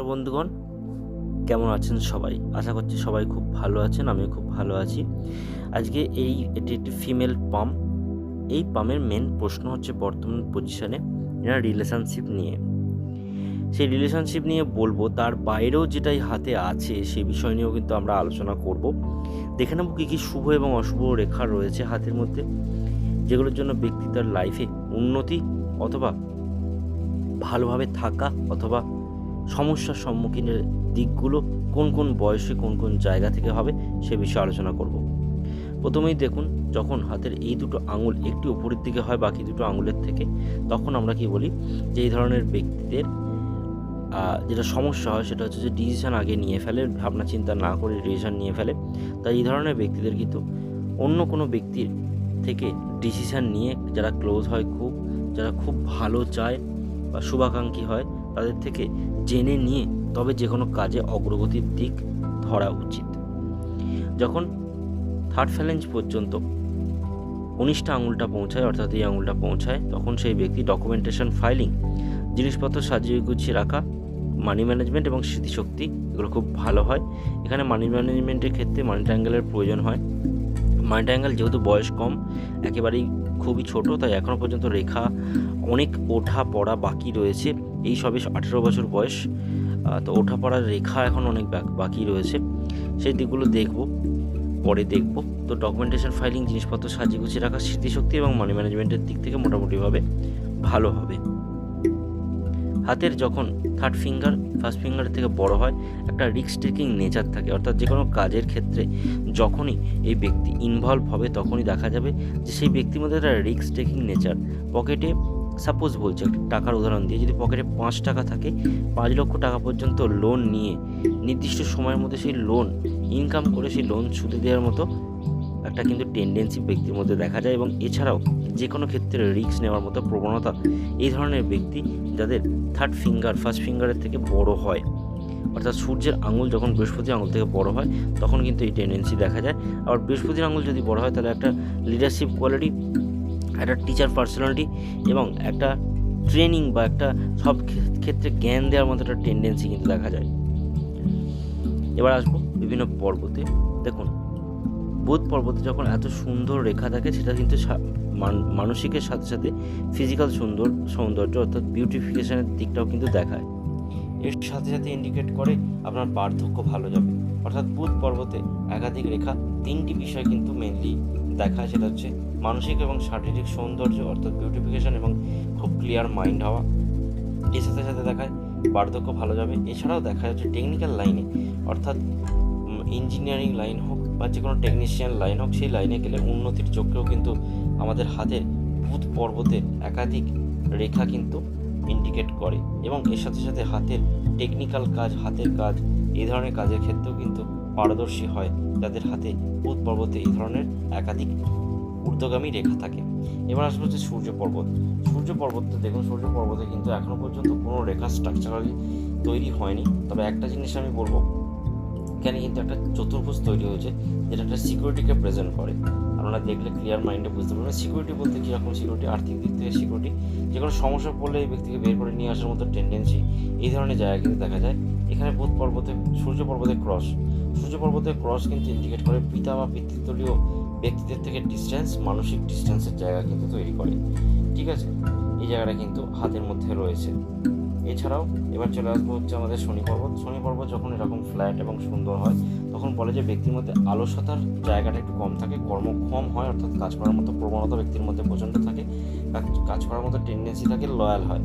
বন্ধুগণ, কেমন আছেন সবাই? আশা করছি সবাই খুব ভালো আছেন, আমিও খুব ভালো আছি। আজকে এই, এটি একটি ফিমেল পাম এই পামের মেন প্রশ্ন হচ্ছে বর্তমান পজিশনে এনার রিলেশনশিপ নিয়ে। সেই রিলেশনশিপ নিয়ে বলব, তার বাইরেও যেটাই হাতে আছে, সেই বিষয় নিয়েও কিন্তু আমরা আলোচনা করব। দেখে নেব কী কী শুভ এবং অশুভ রেখা রয়েছে হাতের মধ্যে, যেগুলোর জন্য ব্যক্তি তার লাইফে উন্নতি অথবা ভালোভাবে থাকা অথবা সমস্যার সম্মুখীনের দিকগুলো কোন কোন বয়সে কোন কোন জায়গা থেকে হবে সে বিষয়ে আলোচনা করব। প্রথমেই দেখুন, যখন হাতের এই দুটো আঙুল একটি উপরের দিকে হয়, বাকি দুটো আঙুলের থেকে, তখন আমরা কি বলি যে এই ধরনের ব্যক্তিদের যেটা সমস্যা হয় সেটা হচ্ছে যে ডিসিশন আগে নিয়ে ফেলে, ভাবনা চিন্তা না করে ডিসিশন নিয়ে ফেলে। তাই এই ধরনের ব্যক্তিদের কিন্তু অন্য কোনো ব্যক্তির থেকে ডিসিশন নিয়ে যারা ক্লোজ হয় খুব, যারা খুব ভালো চায় বা শুভাকাঙ্ক্ষী হয় তাদের থেকে জেনে নিয়ে তবে যে কোনো কাজে অগ্রগতির দিক ধরা উচিত। যখন থার্ড ফ্যালেঞ্জ পর্যন্ত উনিশটা আঙুলটা পৌঁছায়, অর্থাৎ এই আঙুলটা পৌঁছায়, তখন সেই ব্যক্তি ডকুমেন্টেশন ফাইলিং জিনিসপত্র সাজিয়ে গুছিয়ে রাখা মানি ম্যানেজমেন্ট এবং স্মৃতিশক্তি, এগুলো খুব ভালো হয়। এখানে মানি ম্যানেজমেন্টের ক্ষেত্রে মানি ট্যাঙ্গেলের প্রয়োজন হয়। মানি ট্যাঙ্গেল যেহেতু বয়স কম, একেবারেই খুবই ছোট, তাই এখনও পর্যন্ত রেখা অনেক ওঠা পড়া বাকি রয়েছে। এই সবে আঠেরো বছর বয়স তো ওঠা পড়ার রেখা এখন অনেক বাক- রয়েছে। সেই দিকগুলো দেখব, পরে দেখব। তো ডকুমেন্টেশন ফাইলিং জিনিসপত্র সাজিয়ে গুছিয়ে রাখা স্মৃতিশক্তি এবং মানি ম্যানেজমেন্টের দিক থেকে মোটামুটিভাবে ভালো হবে। হাতের যখন থার্ড ফিঙ্গার ফার্স্ট ফিঙ্গারের থেকে বড় হয়, একটা রিস্ক টেকিং নেচার থাকে। অর্থাৎ যে কোনো কাজের ক্ষেত্রে যখনই এই ব্যক্তি ইনভলভ হবে, তখনই দেখা যাবে যে সেই ব্যক্তির মধ্যে একটা রিস্ক টেকিং নেচার পকেটে সাপোজ বলছে, একটা টাকার উদাহরণ দিয়ে, যদি পকেটে পাঁচ টাকা থাকে, পাঁচ লক্ষ টাকা পর্যন্ত লোন নিয়ে, নির্দিষ্ট সময়ের মধ্যে সেই লোন ইনকাম করে সেই লোন সুদে দেওয়ার মতো একটা কিন্তু টেন্ডেন্সি ব্যক্তির মধ্যে দেখা যায় এবং এছাড়াও যে কোনো ক্ষেত্রে রিস্ক নেওয়ার মতো প্রবণতা এই ধরনের ব্যক্তি যাদের থার্ড ফিঙ্গার ফার্স্ট ফিঙ্গারের থেকে বড় হয়। অর্থাৎ সূর্যের আঙুল যখন বৃহস্পতির আঙুল থেকে বড় হয়, তখন কিন্তু এই টেন্ডেন্সি দেখা যায়। আবার বৃহস্পতির আঙুল যদি বড় হয়, তাহলে একটা লিডারশিপ কোয়ালিটি একটা টিচার পার্সোনালিটি এবং একটা ট্রেনিং বা একটা সব ক্ষেত্রে জ্ঞান দেওয়ার মতো একটা টেন্ডেন্সি কিন্তু দেখা যায়। এবার আসব বিভিন্ন পর্বতে। দেখুন, বুধ পর্বতে যখন এত সুন্দর রেখা থাকে, সেটা কিন্তু মান- মানসিকের সাথে সাথে ফিজিক্যাল সুন্দর সৌন্দর্য অর্থাৎ বিউটিফিকেশনের দিকটাও কিন্তু দেখায়। এর সাথে সাথে ইন্ডিকেট করে আপনার বার্ধক্য ভালো যাবে। অর্থাৎ বুধ পর্বতে একাধিক রেখা তিনটি বিষয় কিন্তু মেনলি দেখায়, সেটা হচ্ছে মানসিক এবং শারীরিক সৌন্দর্য অর্থাৎ বিউটিফিকেশন এবং খুব ক্লিয়ার মাইন্ড হওয়া। এর সাথে সাথে দেখায় বার্ধক্য ভালো যাবে। এছাড়াও দেখা যাচ্ছে টেকনিক্যাল লাইনে অর্থাৎ ইঞ্জিনিয়ারিং লাইন হোক বা যে কোনো টেকনিশিয়ান লাইন হোক, সেই লাইনে গেলে উন্নতির চক্রেও কিন্তু আমাদের হাতের ভূত পর্বতে একাধিক রেখা কিন্তু ইন্ডিকেট করে এবং এর সাথে সাথে হাতের টেকনিক্যাল কাজ, হাতের কাজ, এই ধরনের কাজের ক্ষেত্রেও কিন্তু পারদর্শী হয়। যাদের হাতে ভূত পর্বতে এই ধরনের একাধিক ঊর্ধ্বগামী রেখা থাকে। এবার আসব হচ্ছে সূর্য পর্বত। সূর্য পর্বতটা দেখুন সূর্য পর্বতে কিন্তু এখনও পর্যন্ত কোনো রেখা স্ট্রাকচারালি তৈরি হয়নি। তবে একটা জিনিস আমি বলব, এখানে কিন্তু একটা চতুর্ভুজ তৈরি হয়েছে, যেটা একটা সিকিউরিটিকে প্রেজেন্ট করে। আপনারা দেখলে ক্লিয়ার মাইন্ডে বুঝতে পারবেন সিকিউরিটি বলতে কীরকম সিকিউরিটি আর্থিক দিক থেকে সিকিউরিটি যে কোনো সমস্যা পড়লে এই ব্যক্তিকে বের করে নিয়ে আসার মতো টেন্ডেন্সি এই ধরনের জায়গা কিন্তু দেখা যায়। এখানে বুধ পর্বতে, সূর্য পর্বতে ক্রস সূর্য পর্বতে ক্রস কিন্তু ইন্ডিকেট করে পিতা বা পিতৃতলীয় ব্যক্তিদের থেকে ডিস্টেন্স মানসিক ডিস্টেন্সের জায়গা কিন্তু তৈরি করে। ঠিক আছে? এই জায়গাটা কিন্তু হাতের মধ্যে রয়েছে। এছাড়াও এবার চলে আসব হচ্ছে আমাদের শনি পর্বত শনি পর্বত যখন এরকম ফ্ল্যাট এবং সুন্দর হয়, তখন বলে যে ব্যক্তির মধ্যে আলসতার জায়গাটা একটু কম থাকে কর্মক্ষম হয়, অর্থাৎ কাজ করার মতো প্রবণতা ব্যক্তির মধ্যে প্রচণ্ড থাকে, কাজ করার মতো টেন্ডেন্সি থাকে লয়াল হয়।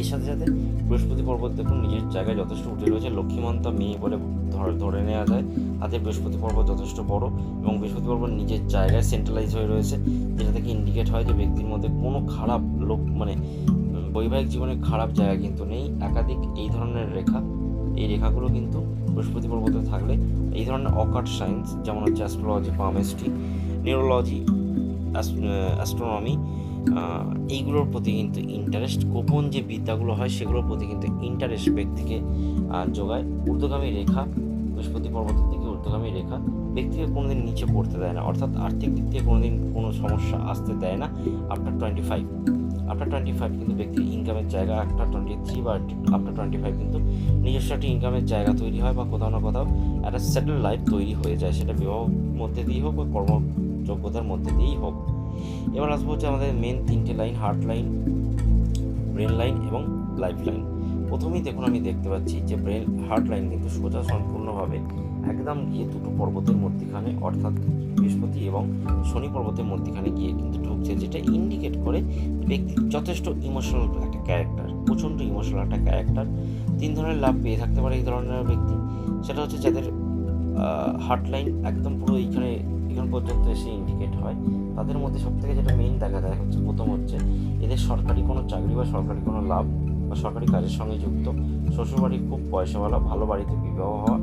এর সাথে সাথে বৃহস্পতি পর্বত দেখুন নিজের জায়গায় যথেষ্ট উঠে রয়েছে। লক্ষ্মীমন্তা মেয়ে বলে ধরে নেওয়া যায়। হাতে বৃহস্পতি পর্বত যথেষ্ট বড় এবং বৃহস্পতি পর্বত নিজের জায়গায় সেন্ট্রালাইজ হয়ে রয়েছে যেটা থেকে ইন্ডিকেট হয় যে ব্যক্তির মধ্যে কোনো খারাপ লোক মানে বৈবাহিক জীবনে খারাপ জায়গা কিন্তু নেই। একাধিক এই ধরনের রেখা, এই রেখাগুলো কিন্তু বৃহস্পতি পর্বতে থাকলে এই ধরনের অকাট সায়েন্স যেমন হচ্ছে অ্যাস্ট্রোলজি পামেস্ট্রি নিউরোলজি অ্যাস্ট্রোনমি এইগুলোর প্রতি কিন্তু ইন্টারেস্ট গোপন যে বিদ্যাগুলো হয় সেগুলোর প্রতি কিন্তু ইন্টারেস্ট ব্যক্তিকে যোগায়। ঊর্ধ্বগামী রেখা, বৃহস্পতি পর্বতের দিকে ঊর্ধ্বগামী রেখা, ব্যক্তিকে কোনোদিন নিচে পড়তে দেয় না। অর্থাৎ আর্থিক দিক থেকে কোনোদিন কোনো সমস্যা আসতে দেয় না after twenty five after twenty five কিন্তু ব্যক্তির ইনকামের জায়গা আফটার টোয়েন্টি থ্রি বা আফটার টোয়েন্টি ফাইভ কিন্তু নিজস্ব একটা ইনকামের জায়গা তৈরি হয় বা কোথাও না কোথাও একটা সেটেল লাইফ তৈরি হয়ে যায়। সেটা বিবাহ মধ্যে দিয়েই হোক বা কর্মযোগ্যতার মধ্যে দিয়েই হোক। এবার আসব হচ্ছে আমাদের মেন তিনটে line heart line brain line এবং লাইফ লাইন প্রথমেই দেখুন আমি দেখতে পাচ্ছি যে ব্রেন হার্ট লাইন কিন্তু সোজা সম্পূর্ণভাবে একদম গিয়ে দুটো পর্বতের মধ্যিখানে, অর্থাৎ বৃহস্পতি এবং শনি পর্বতের মধ্যিখানে গিয়ে কিন্তু ঢুকছে, যেটা ইন্ডিকেট করে ব্যক্তি যথেষ্ট ইমোশনাল একটা ক্যারেক্টার প্রচণ্ড ইমোশনাল একটা ক্যারেক্টার তিন ধরনের লাভ পেয়ে থাকতে পারে এই ধরনের ব্যক্তি। সেটা হচ্ছে যাদের হার্ট লাইন একদম পুরো এইখানে এখান পর্যন্ত এসে ইন্ডিকেট হয়। তাদের মধ্যে সব থেকে যেটা মেইন দেখা যায় হচ্ছে প্রথম হচ্ছে এদের সরকারি কোনো চাকরি বা সরকারি কোনো লাভ বা সরকারি কাজের সঙ্গে যুক্ত। শ্বশুরবাড়ি খুব পয়সাওয়ালা ভালো বাড়িতে বিবাহ হওয়া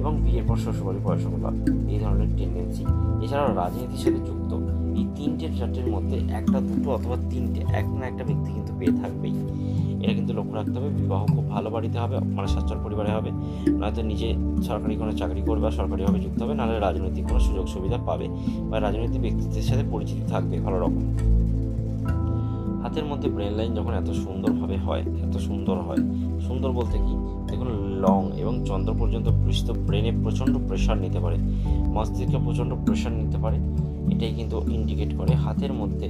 এবং বিয়ের পর শ্বশুরবাড়ি পয়সাওয়ালা এই ধরনের টেন্ডেন্সি এছাড়াও রাজনীতির সাথে যুক্ত। এই তিনটে চারটের মধ্যে একটা দুটো অথবা তিনটে, এক না একটা ব্যক্তি কিন্তু পেয়ে থাকবেই। রাখতে হবে, বিবাহ খুব ভালো বাড়িতে হবে মানে সচ্ছল পরিবারে হবে, নয়তো নিজে সরকারি কোনো চাকরি করবে বা সরকারিভাবে যুক্ত হবে, নাহলে রাজনৈতিক কোনো সুযোগ সুবিধা পাবে বা রাজনৈতিক ব্যক্তিত্বের সাথে পরিচিত থাকবে ভালো রকম। হাতের মধ্যে ব্রেন লাইন যখন এত সুন্দরভাবে হয়, এত সুন্দর হয়, সুন্দর বলতে কি? দেখুন, লং এবং চন্দ্র পর্যন্ত পৃষ্ঠ ব্রেনে প্রচণ্ড প্রেশার নিতে পারে, মস্তিষ্কে প্রচণ্ড প্রেশার নিতে পারে, এটাই কিন্তু ইন্ডিকেট করে হাতের মধ্যে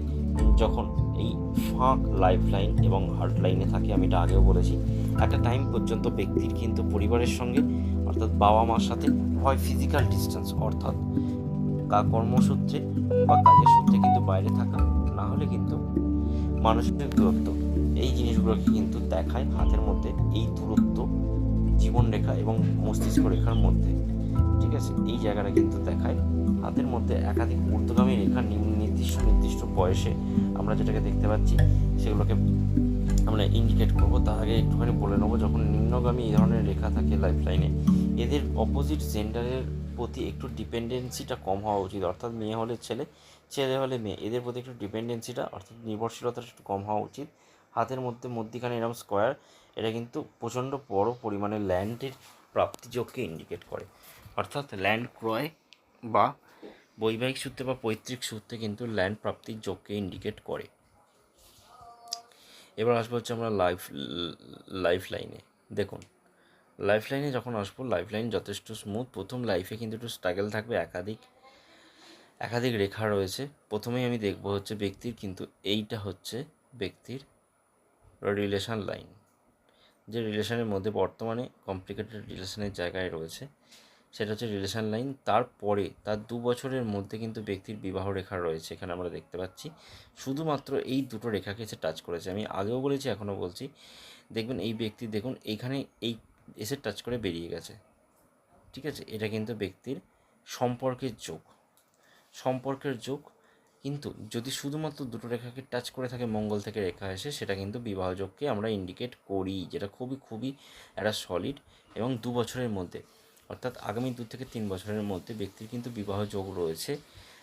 যখন এই ফাঁক লাইফ লাইন এবং হার্ট লাইনে থাকে, আমি এটা আগেও বলেছি। একটা টাইম পর্যন্ত ব্যক্তির কিন্তু পরিবারের সঙ্গে, অর্থাৎ বাবা মার সাথে হয় ফিজিক্যাল ডিস্টেন্স অর্থাৎ কা কর্মসূত্রে বা কাজের সূত্রে কিন্তু বাইরে থাকা, না হলে কিন্তু মানসিক দূরত্ব। এই জিনিসগুলোকে কিন্তু দেখায় হাতের মধ্যে, এই দূরত্ব জীবনরেখা এবং মস্তিষ্ক রেখার মধ্যে। ঠিক আছে? এই জায়গাটা কিন্তু দেখায় হাতের মধ্যে একাধিক ঊর্ধ্বগামী রেখা নি- নির্দিষ্ট নির্দিষ্ট বয়সে আমরা যেটাকে দেখতে পাচ্ছি, সেগুলোকে আমরা ইন্ডিকেট করব। তার আগে একটুখানি বলে নেব, যখন নিম্নগামী এই ধরনের রেখা থাকে লাইফ লাইনে এদের অপোজিট জেন্ডারের প্রতি একটু ডিপেন্ডেন্সিটা কম হওয়া উচিত। অর্থাৎ মেয়ে হলে ছেলে ছেলে হলে মেয়ে। এদের প্রতি একটু ডিপেন্ডেন্সিটা অর্থাৎ নির্ভরশীলতাটা একটু কম হওয়া উচিত। হাতের মধ্যে মধ্যিখানে এরকম স্কোয়ার এটা কিন্তু প্রচণ্ড বড় পরিমাণে ল্যান্ডের প্রাপ্তিযোগকে ইন্ডিকেট করে। অর্থাৎ ল্যান্ড ক্রয় বা বৈবাহিক সূত্রে বা পৈতৃক সূত্রে কিন্তু ল্যান্ড প্রাপ্তির যোগকে ইন্ডিকেট করে। এবার আসব হচ্ছে আমরা লাইফ লাইফ লাইনে দেখুন লাইফ লাইনে যখন আসব লাইফ লাইন যথেষ্ট স্মুথ প্রথম লাইফে কিন্তু একটু স্ট্রাগল থাকবে, একাধিক একাধিক রেখা রয়েছে। প্রথমেই আমি দেখব হচ্ছে ব্যক্তির কিন্তু এইটা হচ্ছে ব্যক্তির রিলেশান লাইন যে রিলেশনের মধ্যে বর্তমানে কমপ্লিকেটেড রিলেশনের জায়গায় রয়েছে। সেটা হচ্ছে রিলেশন লাইন। তারপরে তার দু বছরের মধ্যে কিন্তু ব্যক্তির বিবাহ রেখা রয়েছে, এখানে আমরা দেখতে পাচ্ছি। শুধুমাত্র এই দুটো রেখাকে সে টাচ করেছে। আমি আগেও বলেছি এখনও বলছি। দেখবেন এই ব্যক্তি, দেখুন এইখানে এই এসে টাচ করে বেরিয়ে গেছে। ঠিক আছে? এটা কিন্তু ব্যক্তির সম্পর্কের যোগ। সম্পর্কের যোগ। কিন্তু যদি শুধুমাত্র দুটো রেখাকে টাচ করে থাকে, মঙ্গল থেকে রেখা এসে, সেটা কিন্তু বিবাহ যোগকে আমরা ইন্ডিকেট করি, যেটা খুবই খুবই একটা সলিড এবং দু বছরের মধ্যে। অর্থাৎ আগামী দু থেকে তিন বছরের মধ্যে ব্যক্তির কিন্তু বিবাহ যোগ রয়েছে,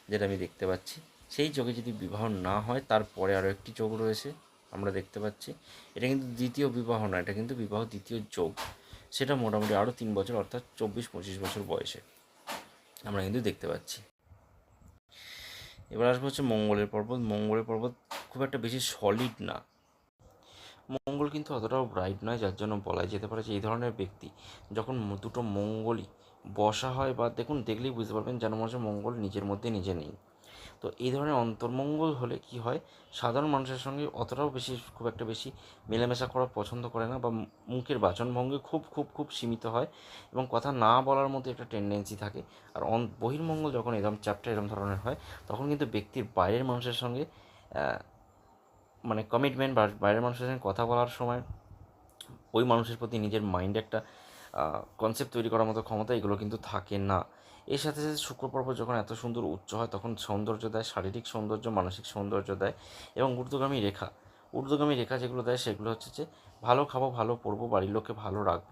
যেটা আমি দেখতে পাচ্ছি। সেই যোগে যদি বিবাহ না হয়, তারপরে আরও একটি যোগ রয়েছে, আমরা দেখতে পাচ্ছি। এটা কিন্তু দ্বিতীয় বিবাহ না, এটা কিন্তু বিবাহ দ্বিতীয় যোগ। সেটা মোটামুটি আরও তিন বছর, অর্থাৎ চব্বিশ পঁচিশ বছর বয়সে আমরা কিন্তু দেখতে পাচ্ছি। এবার আসব হচ্ছে মঙ্গলের পর্বত। মঙ্গলের পর্বত খুব একটা বেশি সলিড না। মঙ্গল কিন্তু অতটাও ব্রাইট নয়, যার জন্য বলা যেতে পারে যে এই ধরনের ব্যক্তি যখন দুটো মঙ্গলই বসা হয় বা দেখুন, দেখলেই বুঝতে পারবেন যেন মনে মঙ্গল নিজের মধ্যে নিজে নেই। তো এই ধরনের অন্তর্মঙ্গল হলে কি হয়? সাধারণ মানুষের সঙ্গে অতটাও বেশি, খুব একটা বেশি মেলামেশা করা পছন্দ করে না বা মুখের বাচনভঙ্গি খুব খুব খুব সীমিত হয় এবং কথা না বলার মধ্যে একটা টেন্ডেন্সি থাকে। আর বহির্মঙ্গল যখন এরকম চ্যাপ্টার এরকম ধরনের হয়, তখন কিন্তু ব্যক্তির বাইরের মানুষের সঙ্গে মানে কমিটমেন্ট বা বাইরের মানুষের সঙ্গে কথা বলার সময় ওই মানুষের প্রতি নিজের মাইন্ডে একটা কনসেপ্ট তৈরি করার মতো ক্ষমতা এগুলো কিন্তু থাকে না। এর সাথে সাথে শুক্র পর্ব যখন এত সুন্দর উচ্চ হয় তখন সৌন্দর্য দেয়, শারীরিক সৌন্দর্য, মানসিক সৌন্দর্য দেয় এবং ঊর্ধ্বগামী রেখা ঊর্ধ্বগামী রেখা যেগুলো দেয় সেগুলো হচ্ছে যে ভালো খাব, ভালো পরবো বাড়ির লোককে ভালো রাখব,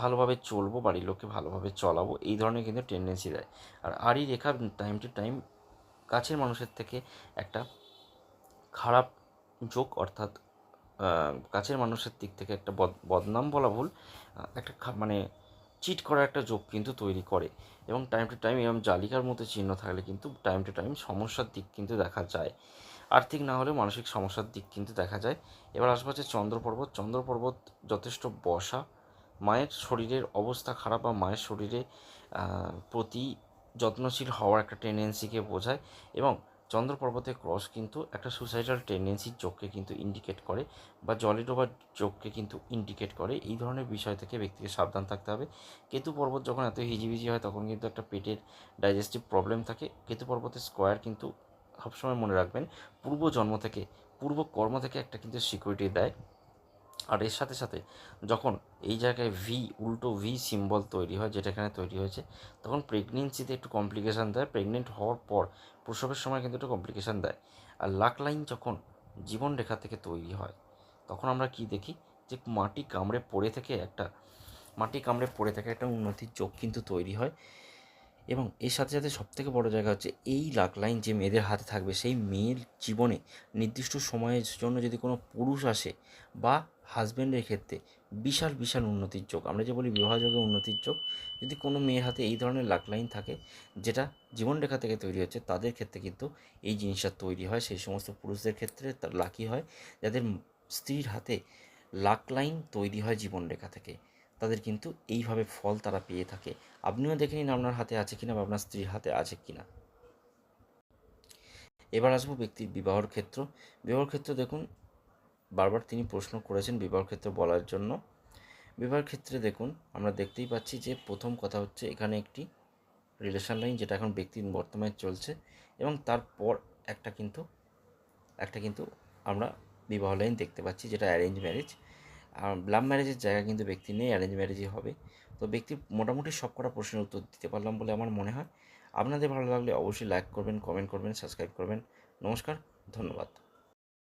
ভালোভাবে চলবো, বাড়ির লোককে ভালোভাবে চলাবো, এই ধরনের কিন্তু টেন্ডেন্সি দেয়। আর আরই রেখা টাইম টু টাইম কাছের মানুষের থেকে একটা খারাপ যোগ অর্থাৎ কাছের মানুষের দিক থেকে একটা বদ- বদনাম বলা ভুল একটা মানে চিট করার একটা যোগ কিন্তু তৈরি করে। এবং টাইম টু টাইম এরকম জালিকার মতো চিহ্ন থাকলে কিন্তু টাইম টু টাইম সমস্যার দিক কিন্তু দেখা যায়। আর্থিক না হলেও মানসিক সমস্যার দিক কিন্তু দেখা যায়। এবার আসব হচ্ছে চন্দ্র পর্বত। চন্দ্র পর্বত যথেষ্ট বসা। মায়ের শরীরের অবস্থা খারাপ বা মায়ের শরীরে প্রতি যত্নশীল হওয়ার একটা টেন্ডেন্সিকে বোঝায়। এবং চন্দ্র পর্বতের ক্রস কিন্তু একটা সুসাইডাল টেন্ডেন্সির চোখকে কিন্তু ইন্ডিকেট করে বা জলে ডোবার চোখকে কিন্তু ইন্ডিকেট করে। এই ধরনের বিষয় থেকে ব্যক্তিকে সাবধান থাকতে হবে। কেতু পর্বত যখন এত হিজিবিজি হয়, তখন কিন্তু একটা পেটের ডাইজেস্টিভ প্রবলেম থাকে। কেতু পর্বতের স্কোয়ার কিন্তু সবসময় মনে রাখবেন, পূর্ব জন্ম থেকে, পূর্ব কর্ম থেকে একটা কিন্তু সিকিউরিটি দেয়। আর এর সাথে সাথে যখন এই জায়গায় ভি উল্টো ভি সিম্বল তৈরি হয়, যেটা এখানে তৈরি হয়েছে, তখন প্রেগনেন্সিতে একটু কমপ্লিকেশান দেয়। প্রেগনেন্ট হওয়ার পর প্রসবের সময় কিন্তু একটু কমপ্লিকেশান দেয়। আর লাক লাইন যখন জীবন রেখা থেকে তৈরি হয়, তখন আমরা কি দেখি যে মাটি কামড়ে পড়ে থেকে একটা, মাটি কামড়ে পড়ে থেকে একটা উন্নতির চোখ কিন্তু তৈরি হয়। এবং এর সাথে সাথে সবথেকে বড় জায়গা হচ্ছে এই লাক লাইন যে মেয়েদের হাতে থাকবে, সেই মেয়ের জীবনে নির্দিষ্ট সময়ের জন্য যদি কোনো পুরুষ আসে বা হাজব্যান্ডের ক্ষেত্রে বিশাল বিশাল উন্নতির যোগ, আমরা যে বলি বিবাহযোগে উন্নতির যোগ, যদি কোনো মেয়ের হাতে এই ধরনের লাক লাইন থাকে যেটা জীবনরেখা থেকে তৈরি হচ্ছে, তাদের ক্ষেত্রে কিন্তু এই জিনিসটা তৈরি হয়। সেই সমস্ত পুরুষদের ক্ষেত্রে তার লাকি হয়, যাদের স্ত্রীর হাতে লাক লাইন তৈরি হয় জীবনরেখা থেকে। তাদের কিন্তু এইভাবে ফল তারা পেয়ে থাকে। আপনিও দেখে নিন আপনার হাতে আছে কিনা বা আপনার স্ত্রীর হাতে আছে কিনা। এবার আসব ব্যক্তির বিবাহর ক্ষেত্র। বিবাহর ক্ষেত্র দেখুন, বারবার তিনি প্রশ্ন করেছেন বিবাহর ক্ষেত্র বলার জন্য। বিবাহের ক্ষেত্রে দেখুন, আমরা দেখতেই পাচ্ছি যে প্রথম কথা হচ্ছে এখানে একটি রিলেশন লাইন যেটা এখন ব্যক্তির বর্তমানে চলছে এবং তারপর একটা কিন্তু একটা কিন্তু আমরা বিবাহ লাইন দেখতে পাচ্ছি যেটা অ্যারেঞ্জ ম্যারেজ লাভ ম্যারেজের জায়গা কিন্তু ব্যক্তি নেই অ্যারেঞ্জ ম্যারেজই হবে। তো ব্যক্তি মোটামুটি সব কটা প্রশ্নের উত্তর দিতে পারলাম বলে আমার মনে হয়। আপনাদের ভালো লাগলে অবশ্যই লাইক করবেন কমেন্ট করবেন সাবস্ক্রাইব করবেন। নমস্কার, ধন্যবাদ।